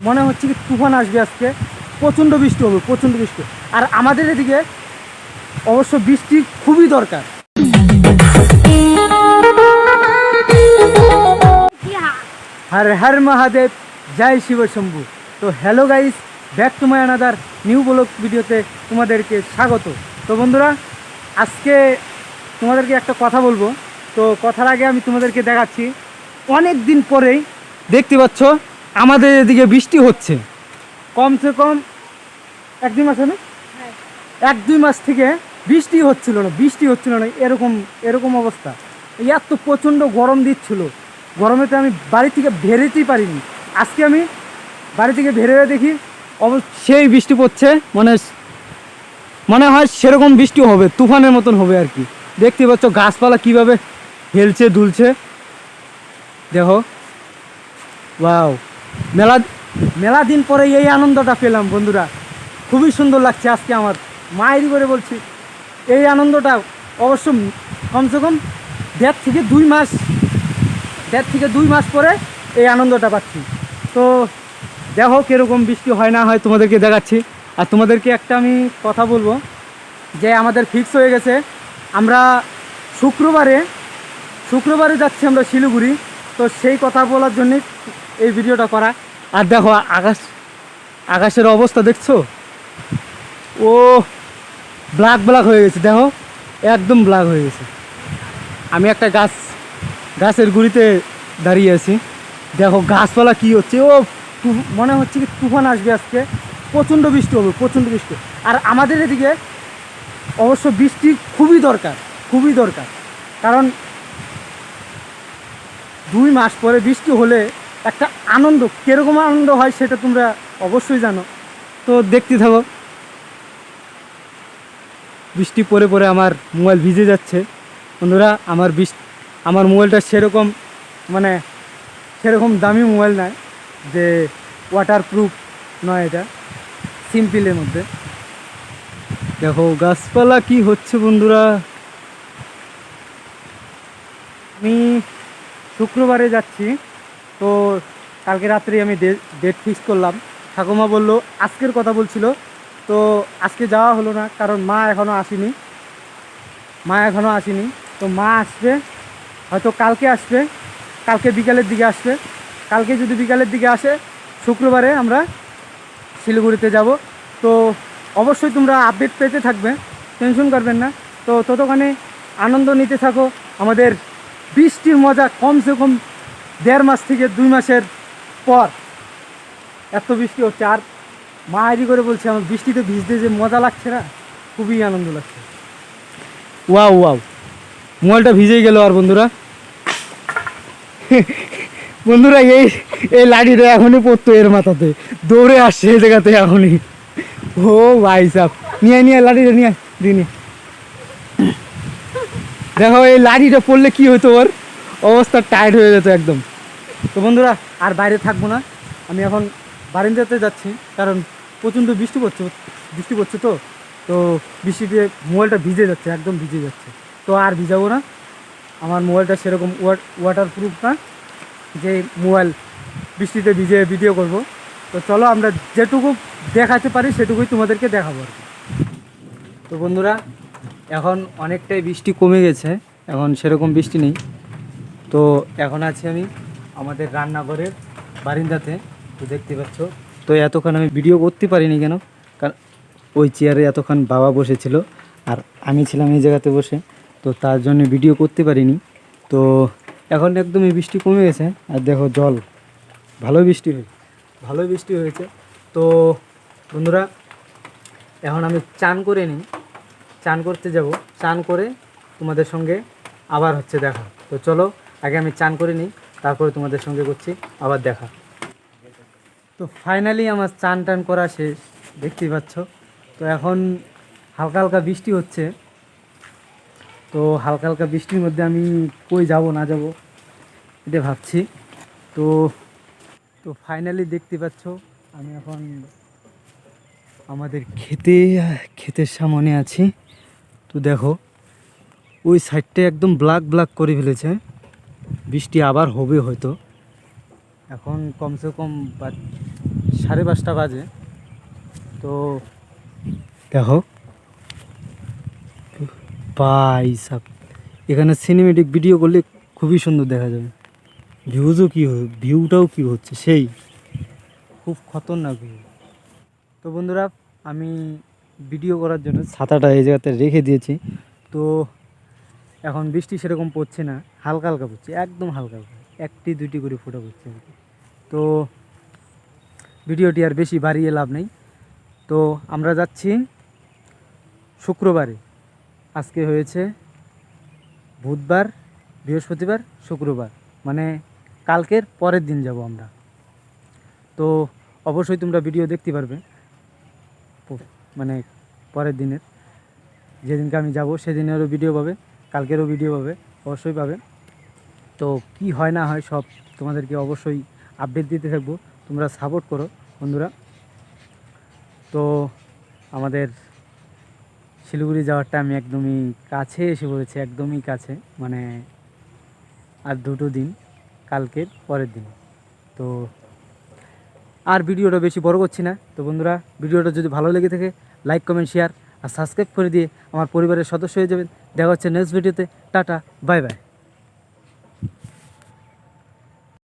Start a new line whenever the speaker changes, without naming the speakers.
মনে হচ্ছে কি তুফান আসবে আজকে। প্রচণ্ড বৃষ্টি হবে, প্রচণ্ড বৃষ্টি। আর আমাদের এদিকে অবশ্য বৃষ্টি খুবই দরকার। হর হর মহাদেব, জয় শিব শম্ভু। তো hello guys, back to my another new vlog ভিডিওতে তোমাদেরকে স্বাগত। তো বন্ধুরা, আজকে তোমাদেরকে একটা কথা বলব। তো কথার আগে আমি তোমাদেরকে দেখাচ্ছি অনেক দিন পরেই দেখতে পাচ্ছ আমাদের এদিকে বৃষ্টি হচ্ছে। কমসে কম এক দুই মাস হবে এক দুই মাস থেকে বৃষ্টি হচ্ছিল না বৃষ্টি হচ্ছিল না এরকম এরকম অবস্থা। এত প্রচণ্ড গরম দিচ্ছিল। গরমেতে আমি বাড়ি থেকে বেরোতেই পারিনি। আজকে আমি বাড়ি থেকে বেরোয় দেখি সেই বৃষ্টি পড়ছে মানে মনে হয় সেরকম বৃষ্টি হবে তুফানের মতন হবে আর কি। দেখতে পাচ্ছ গাছপালা কীভাবে হেলছে দুলছে। দেখো। ওয়াও। মেলা মেলা দিন পরে এই আনন্দটা পেলাম, বন্ধুরা। খুবই সুন্দর লাগছে আজকে আমার। মায়েরই করে বলছি, এই আনন্দটা অবশ্য কমসে কম দেড় থেকে দুই মাস, দেড় থেকে দুই মাস পরে এই আনন্দটা পাচ্ছি। তো দেখো কীরকম বৃষ্টি হয় না হয় তোমাদেরকে দেখাচ্ছি। আর তোমাদেরকে একটা আমি কথা বলব, যে আমাদের ফিক্স হয়ে গেছে। আমরা শুক্রবারে শুক্রবারে যাচ্ছি আমরা শিলিগুড়ি। তো সেই কথা বলার জন্যে এই ভিডিওটা করা। আর দেখো, আকাশ আকাশের অবস্থা দেখছ? ও ব্ল্যাক ব্ল্যাক হয়ে গেছে। দেখো, একদম ব্ল্যাক হয়ে গেছে। আমি একটা গাছ গাছের গুড়িতে দাঁড়িয়ে আছি। দেখো, গাছপালা কি হচ্ছে? ও মনে হচ্ছে কি তুফান আসবে আজকে। প্রচণ্ড বৃষ্টি হবে, প্রচণ্ড বৃষ্টি। আর আমাদের এদিকে অবশ্য বৃষ্টি খুবই দরকার খুবই দরকার। কারণ দুই মাস পরে বৃষ্টি হলে একটা আনন্দ, কীরকম আনন্দ হয় সেটা তোমরা অবশ্যই জানো। তো দেখতে থাকো। বৃষ্টি পরে পরে আমার মোবাইল ভিজে যাচ্ছে। বন্ধুরা, আমার বৃষ্টি, আমার মোবাইলটা সেরকম মানে সেরকম দামি মোবাইল নয় যে ওয়াটার প্রুফ নয় এটা সিম্পলের মধ্যে। দেখো, গাছপালা কি হচ্ছে বন্ধুরা? আমি শুক্রবারে যাচ্ছি। তো কালকে রাত্রে আমি ডেট ফিক্স করলাম। ঠাকুমা বলল, আজকের কথা বলছিল। তো আজকে যাওয়া হলো না, কারণ মা এখনও আসেনি। মা এখনও আসেনি। তো মা আসবে, হয়তো কালকে আসবে, কালকে বিকালের দিকে আসবে। কালকে যদি বিকালের দিকে আসে, শুক্রবারে আমরা শিলিগুড়িতে যাব। তো অবশ্যই তোমরা আপডেট পেতে থাকবে টেনশন করবেন না। তো ততক্ষণে আনন্দ নিতে থাকো। আমাদের বৃষ্টির মজা কমসে কম দেড় মাস থেকে দুই মাসের পর এত বৃষ্টি হচ্ছে। আর মা হারি করে বলছে, আমার বৃষ্টিতে ভিজতে যে মজা লাগছে না, খুবই আনন্দ লাগছে। Wow wow. মোবাইলটা ভিজেই গেল আর বন্ধুরা। বন্ধুরা, এই এই লাঠিটা এখনই পড়তো এর মাথাতে। দৌড়ে আসছে এই জায়গাতে এখনই। ও ভাই সাহ নিয়ে নিয়ে লাঠিটা নিয়ে দিয়ে দেখো, এই লাঠিটা পড়লে কি হতো ওর? অবস্থা টাইট হয়ে যেত একদম। তো বন্ধুরা, আর বাইরে থাকব না। আমি এখন বারিন্দাতে যাচ্ছি, কারণ প্রচণ্ড বৃষ্টি পড়ছে বৃষ্টি পড়ছে তো। তো বৃষ্টিতে মোবাইলটা ভিজে যাচ্ছে, একদম ভিজে যাচ্ছে। তো আর ভিজাবো না। আমার মোবাইলটা সেরকম ওয়াটার প্রুফ না, যে মোবাইল বৃষ্টিতে ভিজে ভিডিও করব। তো চলো আমরা যেটুকু দেখাতে পারি, সেটুকুই তোমাদেরকে দেখাবো আর তো বন্ধুরা, এখন অনেকটাই বৃষ্টি কমে গেছে। এখন সেরকম বৃষ্টি নেই। তো এখন আছি আমি আমাদের রান্নাঘরের বারিন্দাতে, তো দেখতে পাচ্ছ। তো এতক্ষণ আমি ভিডিও করতে পারিনি কেন? কারণ ওই চেয়ারে এতক্ষণ বাবা বসেছিল, আর আমি ছিলাম এই জায়গাতে বসে, তো তার জন্য ভিডিও করতে পারিনি। তো এখন একদমই বৃষ্টি কমে গেছে, আর দেখো জল ভালো বৃষ্টি হয়েছে ভালো বৃষ্টি হয়েছে। তো বন্ধুরা, এখন আমি চান করে নিই, চান করতে যাব। চান করে তোমাদের সঙ্গে আবার হচ্ছে দেখা। তো চলো আগে আমি চান করে নিই, তারপরে তোমাদের সঙ্গে করছি, আবার দেখা। তো ফাইনালি আমার চান টান করা শেষ, দেখতেই পাচ্ছ। তো এখন হালকা হালকা বৃষ্টি হচ্ছে। তো হালকা হালকা বৃষ্টির মধ্যে আমি কই যাব, না যাব, এটা ভাবছি। তো তো ফাইনালি দেখতে পাচ্ছ, আমি এখন আমাদের খেতে ক্ষেতের সামনে আছি। তো দেখো, ওই সাইডটা একদম ব্ল্যাক ব্ল্যাক করে ফেলেছে। বৃষ্টি আবার হবে হয়তো। এখন কমসে কম সাড়ে পাঁচটা বাজে। তো দেখো। বাই সাব এখানে সিনেমেটিক ভিডিও করলে খুবই সুন্দর দেখা যাবে। ভিউজও কী ভিউটাও কী হচ্ছে? সেই। খুব খতরনাক ভিউ তো বন্ধুরা, আমি ভিডিও করার জন্য ছাতাটা এই জায়গাতে রেখে দিয়েছি। তো এখন বৃষ্টি সেরকম পড়ছে না, হালকা হালকা পড়ছে, একদম হালকা হালকা। একটি দুটি করে ফোটা পড়ছে তো ভিডিওটি আর বেশি বাড়িয়ে লাভ নেই। তো আমরা যাচ্ছি শুক্রবারে। আজকে হয়েছে বুধবার, বৃহস্পতিবার, শুক্রবার। মানে কালকের পরের দিন যাব আমরা। তো অবশ্যই তোমরা ভিডিও দেখতে পারবে। মানে পরের দিনের। যেদিনকে আমি যাব, সেদিনেরও ভিডিও পাবে। কালকেরও ভিডিও পাবে, অবশ্যই পাবে। তো কি হয় না হয় সব তোমাদেরকে অবশ্যই আপডেট দিতে থাকব, তোমরা সাপোর্ট করো বন্ধুরা। তো আমাদের শিলিগুড়ি যাওয়ারটা আমি একদমই কাছে এসে পড়েছি, একদমই কাছে মানে আর দুটো দিন, কালকের পরের দিন। তো আর ভিডিওটা বেশি বড় করছি না। তো বন্ধুরা, ভিডিওটা যদি ভালো লেগে থাকে লাইক কমেন্ট শেয়ার আর সাবস্ক্রাইব করে দিয়ে আমার পরিবারের সদস্য হয়ে যাবেন। দেখা হচ্ছে নেক্সট ভিডিওতে টাটা বাই বাই